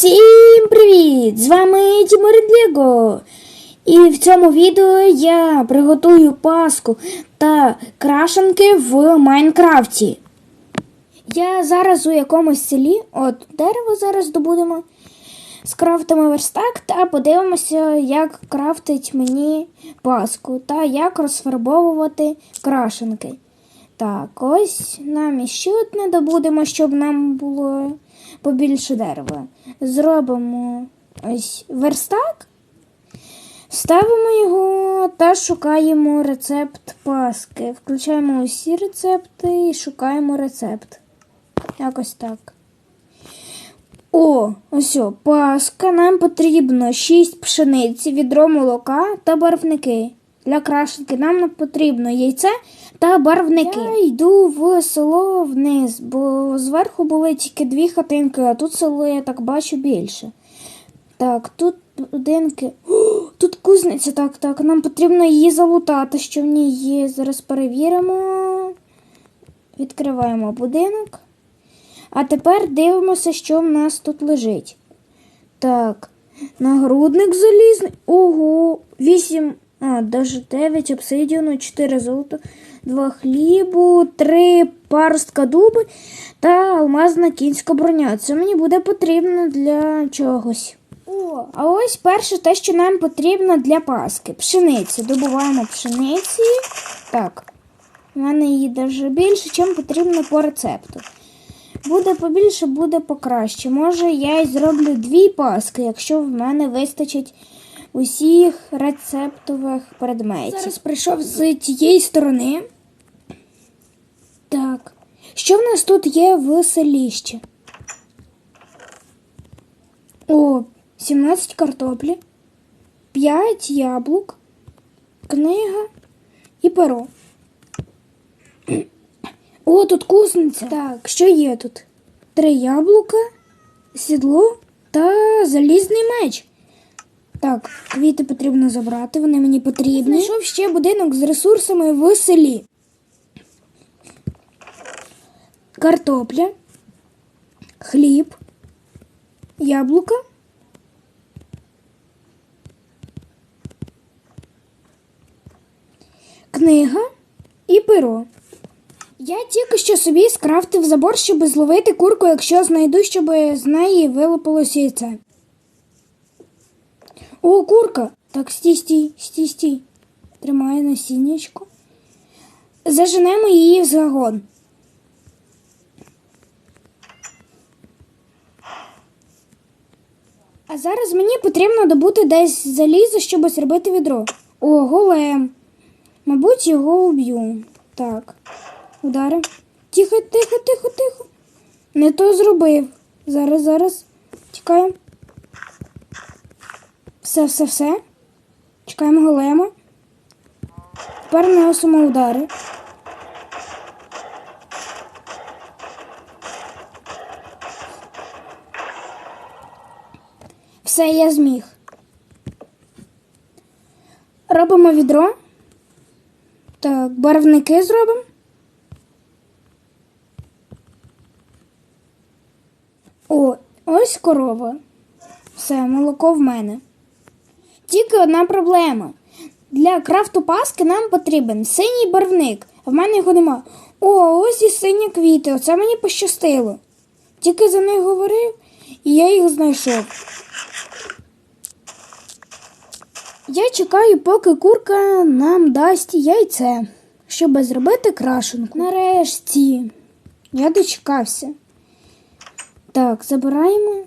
Всім привіт! З вами Тімур Лего. І в цьому відео я приготую паску та крашенки в Майнкрафті. Я зараз у якомусь селі, от дерево зараз добудемо. Скрафтимо верстак та подивимося, як крафтить мені паску та як розфарбовувати крашенки. Так, ось нам іще одне добудемо, щоб нам було побільше дерева. Зробимо ось верстак, ставимо його та шукаємо рецепт паски. Включаємо усі рецепти і шукаємо рецепт. Якось так. О, ось о, паска. Нам потрібно 6 пшениці, відро молока та барвники. Для крашенки нам потрібно яйце та барвники. Я йду в село вниз, бо зверху були тільки дві хатинки, а тут село я так бачу більше. Так, тут будинки. О, тут кузниця, так, так. Нам потрібно її залутати, що в ній є. Зараз перевіримо. Відкриваємо будинок. А тепер дивимося, що в нас тут лежить. Так, нагрудник залізний. Ого, 8, а, навіть 9 обсидіану, 4 золота, 2 хлібу, 3 паростка дуби та алмазна кінська броня. Це мені буде потрібно для чогось. О, а ось перше те, що нам потрібно для паски. Пшениці. Добуваємо пшениці. Так. У мене її даже більше, чим потрібно по рецепту. Буде побільше, буде покраще. Може, я й зроблю дві паски, якщо в мене вистачить усіх рецептових предметів. Зараз прийшов з тієї сторони. Так. Що в нас тут є в селіщі? О, 17 картоплі, 5 яблук, книга і перо. О, тут кузниця. Так, що є тут? Три яблука, сідло та залізний меч. Так, квіти потрібно забрати, вони мені потрібні. Знайшов ще будинок з ресурсами в селі. Картопля, хліб, яблука. Книга і перо. Я тільки що собі скрафтив забор, щоб зловити курку, якщо знайду, щоб з неї вилупилось яйце. О, курка! Так, стій, стій, стій, стій. Тримає насіннячко. Заженемо її в загон. А зараз мені потрібно добути десь залізо, щоб зробити відро. О, голем. Мабуть, його уб'ю. Так. Удари. Тихо, тихо, тихо, тихо. Не то зробив. Зараз, зараз. Чекаємо. Все, все, все. Чекаємо голема. Тепер наносимо удари. Все, я зміг. Робимо відро. Так, барвники зробимо. О, ось корова. Все, молоко в мене. Тільки одна проблема. Для крафту паски нам потрібен синій барвник, а в мене його нема. О, ось і сині квіти. Оце мені пощастило. Тільки за них говорив, і я їх знайшов. Я чекаю, поки курка нам дасть яйце, щоб зробити крашенку. Нарешті я дочекався. Так, забираємо.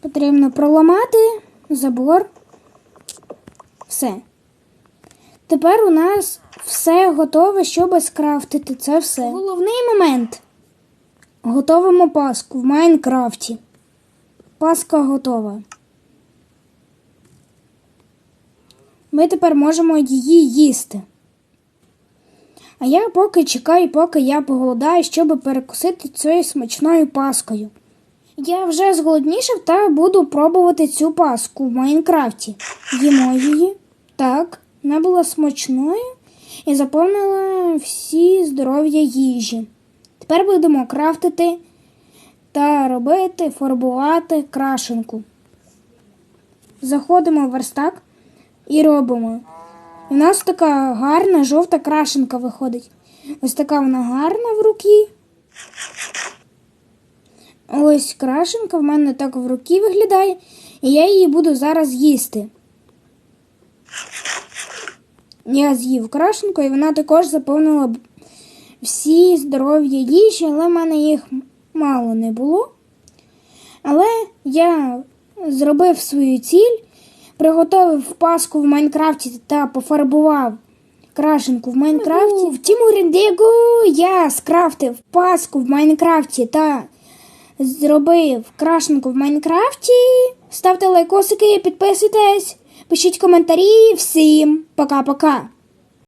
Потрібно проламати забор. Все. Тепер у нас все готове, щоб скрафтити це все. Головний момент. Готовимо паску в Майнкрафті. Паска готова. Ми тепер можемо її їсти. А я поки чекаю, поки я поголодаю, щоб перекусити цією смачною паскою. Я вже зголоднішав та буду пробувати цю паску в Майнкрафті. Їмо її. Так, вона була смачною і заповнила всі здоров'я їжі. Тепер будемо крафтити та робити, фарбувати крашенку. Заходимо в верстак і робимо. У нас така гарна жовта крашенка виходить. Ось така вона гарна в руки. Ось крашенка в мене так в руки виглядає, і я її буду зараз їсти. Я з'їв крашенку, і вона також заповнила всі здоров'я їжі, але в мене їх мало не було. Але я зробив свою ціль, приготовив паску в Майнкрафті та пофарбував крашенку в Майнкрафті. В Тімурі Дего я скрафтив паску в Майнкрафті та зробив крашенку в Майнкрафті. Ставте лайкосики, підписуйтесь, пишіть коментарі. Всім пока-пока.